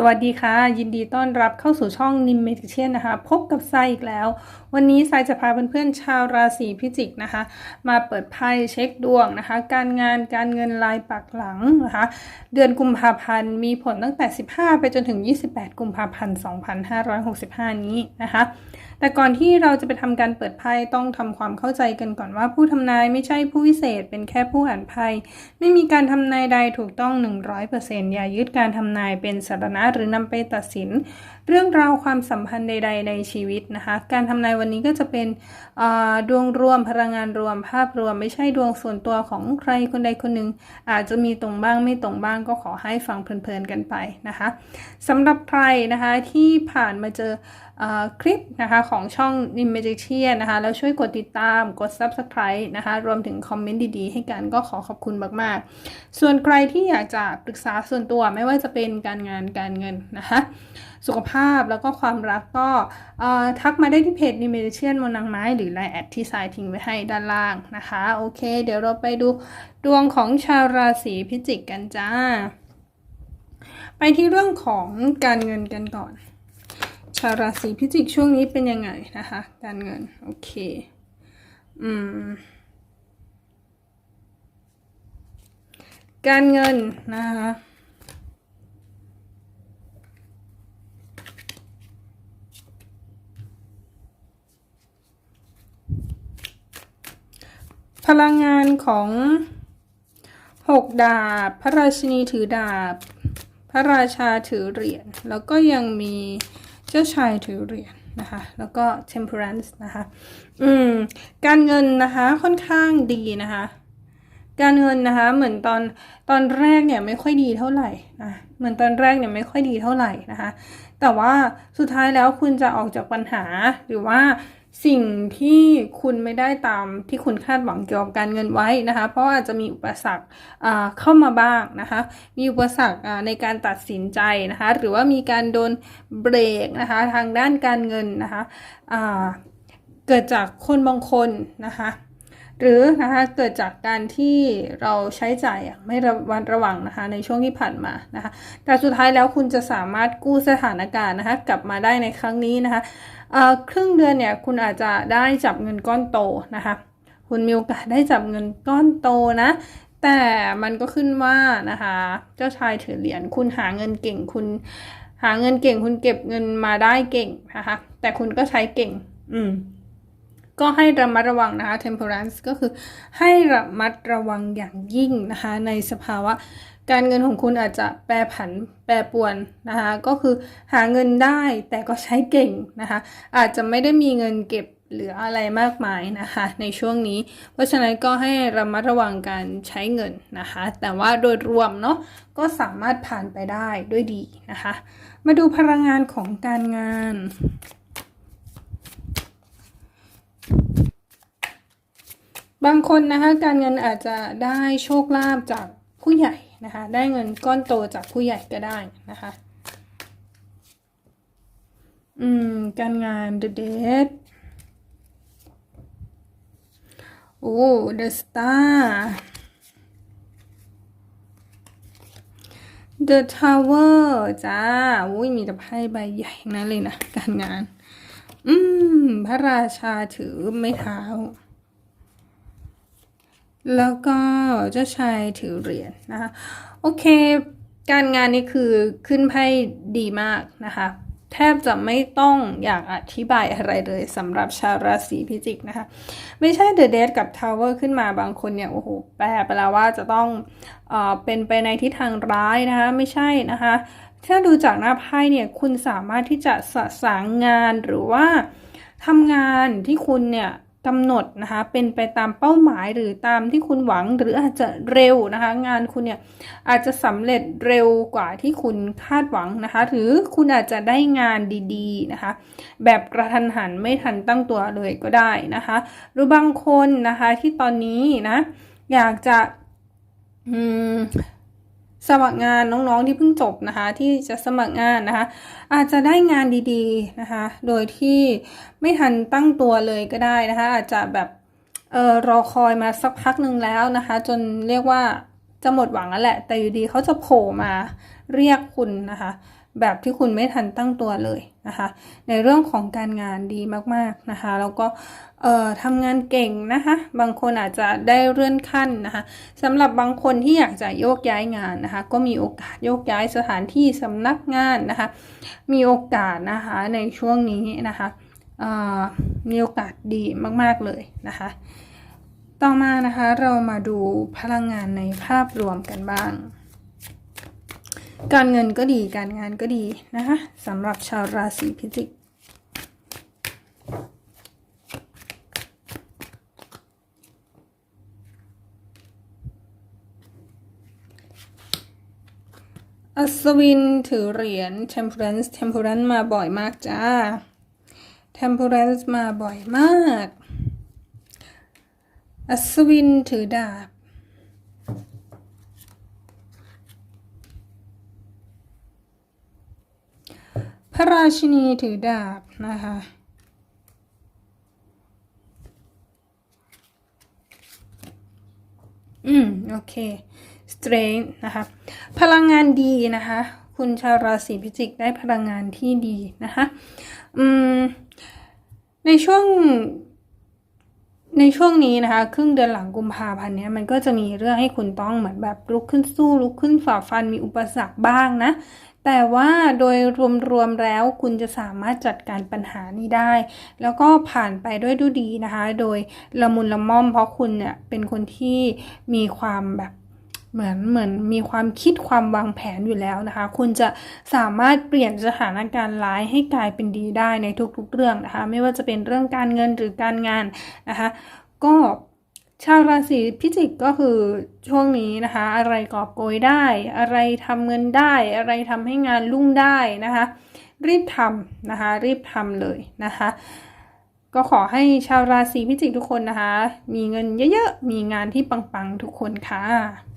สวัสดีค่ะ ยินดีต้อนรับเข้าสู่ช่องนิมเม i เชียนนะคะ พบกับไซอีกแล้ว วันนี้ไซจะพาเพื่อนๆชาวราศีพิจิกนะคะ มาเปิดไพ่เช็คดวงนะคะ การงานการเงินลายปักหลังนะคะ เดือนกุมภาพันธ์มีผลตั้งแต่ 15 ไปจนถึง 28 กุมภาพันธ์ 2565 นี้นะคะ แต่ก่อนที่เราจะไปทำการเปิดไพ่ต้องทำความเข้าใจกันก่อนว่าผู้ทำนายไม่ใช่ผู้วิเศษ เป็นแค่ผู้อ่านไพ่ไม่มีการทำนายใดถูกต้อง 100%อย่ายึดการทำนายเป็นสารณะหรือนำไปตัดสิน เรื่องราวความสัมพันธ์ใด ๆ ในชีวิตนะคะ การทำนายวันนี้ก็จะเป็นดวงรวมพลังงานรวมภาพรวม ไม่ใช่ดวงส่วนตัวของใครคนใดคนหนึ่งอาจจะมีตรงบ้างไม่ตรงบ้างก็ขอให้ฟังเพลินๆกันไปนะคะสำหรับใครนะคะที่ผ่านมาเจอ คลิปนะคะของช่อง n i m m a g i c i a n นะคะ แล้วช่วยกดติดตามกด Subscribe นะคะ รวมถึงคอมเมนต์ดีๆ ให้กันก็ขอขอบคุณมากๆ ส่วนใครที่อยากจะปรึกษาส่วนตัวไม่ว่าจะเป็นการงานการเงินนะคะ สุขภาพแล้วก็ความรักก็ทักมาได้ที่เพจ n i m m a g i c i a n มนางไม้หรือไลน์แอดที่สายทิ้งไว้ให้ด้านล่างนะคะ โอเค เดี๋ยวเราไปดูดวงของชาวราศีพิจิกกันจ้า ไปที่เรื่องของการเงินกันก่อน ชาวราศีพิจิกช่วงนี้เป็นยังไงนะคะ การเงิน โอเค อืม การเงินนะคะพลังงานของหกดาบ พระราชินีถือดาบ พระราชาถือเหรียญ แล้วก็ยังมี เจ้าชายถือเหรียญนะคะ แล้วก็ temperance นะคะ อืม การเงินนะคะค่อนข้างดีนะคะ การเงินนะคะ เหมือนตอนตอนแรกเนี่ยไม่ค่อยดีเท่าไหร่นะ เหมือนตอนแรกเนี่ยไม่ค่อยดีเท่าไหร่นะคะ แต่ว่าสุดท้ายแล้วคุณจะออกจากปัญหาหรือว่า สิ่งที่คุณไม่ได้ตามที่คุณคาดหวังเกี่ยวกับการเงินไว้นะคะ เพราะอาจจะมีอุปสรรคเข้ามาบ้างนะคะ มีอุปสรรคในการตัดสินใจนะคะ หรือว่ามีการโดนเบรกนะคะทางด้านการเงินนะคะเกิดจากคนบางคนนะคะหรือนะคะเกิดจากการที่เราใช้จ่ายไม่ระวัดระวังนะคะในช่วงที่ผ่านมานะคะแต่สุดท้ายแล้วคุณจะสามารถกู้สถานการณ์นะคะกลับมาได้ในครั้งนี้นะคะ ครึ่งเดือนเนี่ยคุณอาจจะได้จับเงินก้อนโตนะคะคุณมีโอกาสได้จับเงินก้อนโตนะ แต่มันก็ขึ้นว่านะคะ เจ้าชายถือเหรียญคุณหาเงินเก่งคุณหาเงินเก่งคุณเก็บเงินมาได้เก่งนะคะ แต่คุณก็ใช้เก่ง อืม ก็ให้ระมัดระวังนะคะ temperance ก็คือให้ระมัดระวังอย่างยิ่งนะคะ ในสภาวะ การเงินของคุณอาจจะแปรผันแปรปวนนะคะ ก็คือหาเงินได้แต่ก็ใช้เก่งนะคะ อาจจะไม่ได้มีเงินเก็บหรืออะไรมากมายนะคะ ในช่วงนี้ เพราะฉะนั้นก็ให้ระมัดระวังการใช้เงินนะคะ แต่ว่าโดยรวมเนาะก็สามารถผ่านไปได้ด้วยดีนะคะ มาดูพลังงานของการงานบางคนนะคะการเงินอาจจะได้โชคลาภจากผู้ใหญ่ นะคะ ได้เงินก้อนโตจากผู้ใหญ่ก็ได้นะคะ อืม การงาน The Dead โอ้ The Star The Tower จ้าอุ้ยมีแต่ไพ่ใบใหญ่นั่นเลยนะ การงาน อืม พระราชาถือไม่เท้า แล้วก็เจ้าชายถือเหรียญนะคะโอเค การงานนี่คือขึ้นไพ่ดีมากนะคะ แทบจะไม่ต้องอยากอธิบายอะไรเลยสำหรับชาวราศีพิจิกนะคะ ไม่ใช่เดอะเดทกับทาวเวอร์ขึ้นมาบางคนเนี่ย โอ้โห แปลไปแล้วว่าจะต้องเอ่อเป็นไปในทิศทางร้ายนะคะ ไม่ใช่นะคะ ถ้าดูจากหน้าไพ่เนี่ยคุณสามารถที่จะสะสางงานหรือว่าทำงานที่คุณเนี่ย กำหนดนะคะเป็นไปตามเป้าหมายหรือตามที่คุณหวังหรืออาจจะเร็วนะคะ งานคุณเนี่ยอาจจะสำเร็จเร็วกว่าที่คุณคาดหวังนะคะ หรือคุณอาจจะได้งานดีๆนะคะ แบบกระทันหันไม่ทันตั้งตัวเลยก็ได้นะคะ หรือบางคนนะคะที่ตอนนี้นะอยากจะอืม สมัครงานน้องๆที่เพิ่งจบนะคะ ที่จะสมัครงานนะคะ อาจจะได้งานดีๆนะคะ โดยที่ไม่ทันตั้งตัวเลยก็ได้นะคะ อาจจะแบบเออรอคอยมาสักพักหนึ่งแล้วนะคะ จนเรียกว่าจะหมดหวังแล้วแหละ แต่อยู่ดีเขาจะโผล่มาเรียกคุณนะคะ แบบที่คุณไม่ทันตั้งตัวเลยนะคะ ในเรื่องของการงานดีมากๆนะคะ แล้วก็เอ่อทำงานเก่งนะคะ บางคนอาจจะได้เลื่อนขั้นนะคะสำหรับบางคนที่อยากจะโยกย้ายงานนะคะ ก็มีโอกาสโยกย้ายสถานที่สำนักงานนะคะ มีโอกาสนะคะในช่วงนี้นะคะเอ่อมีโอกาสดีมาก ๆ เลยนะคะ ต่อมานะคะเรามาดูพลังงานในภาพรวมกันบ้าง การเงินก็ดีการงานก็ดีนะคะสำหรับชาวราศีพิจิกอัศวินถือเหรียญ temperance temperance มาบ่อยมากจ้า temperance มาบ่อยมาก อัศวินถือดาบ ระราชินีถือดาบนะคะ อืม โอเค strength นะคะ พลังงานดีนะคะ คุณชาวราศีพิจิกได้พลังงานที่ดีนะคะ อืม ในช่วงในช่วงนี้นะคะ ครึ่งเดือนหลังกุมภาพันธ์เนี้ยมันก็จะมีเรื่องให้คุณต้องเหมือนแบบลุกขึ้นสู้ลุกขึ้นฝ่าฟันมีอุปสรรคบ้างนะ แต่ว่าโดยรวมๆแล้วคุณจะสามารถจัดการปัญหานี้ได้ แล้วก็ผ่านไปด้วยดูดีนะคะ โดยละมุนละม่อมเพราะคุณเนี่ยเป็นคนที่มีความแบบเหมือนเหมือนมีความคิดความวางแผนอยู่แล้วนะคะ คุณจะสามารถเปลี่ยนสถานการณ์ร้ายให้กลายเป็นดีได้ในทุกๆเรื่องนะคะ ไม่ว่าจะเป็นเรื่องการเงินหรือการงานนะคะ ก็ ชาวราศีพิจิกก็คือช่วงนี้นะคะ อะไรกอบโกยได้ อะไรทำเงินได้ อะไรทำให้งานรุ่งได้นะคะ รีบทำนะคะ รีบทำเลยนะคะ ก็ขอให้ชาวราศีพิจิกทุกคนนะคะ มีเงินเยอะๆ มีงานที่ปังๆทุกคนค่ะ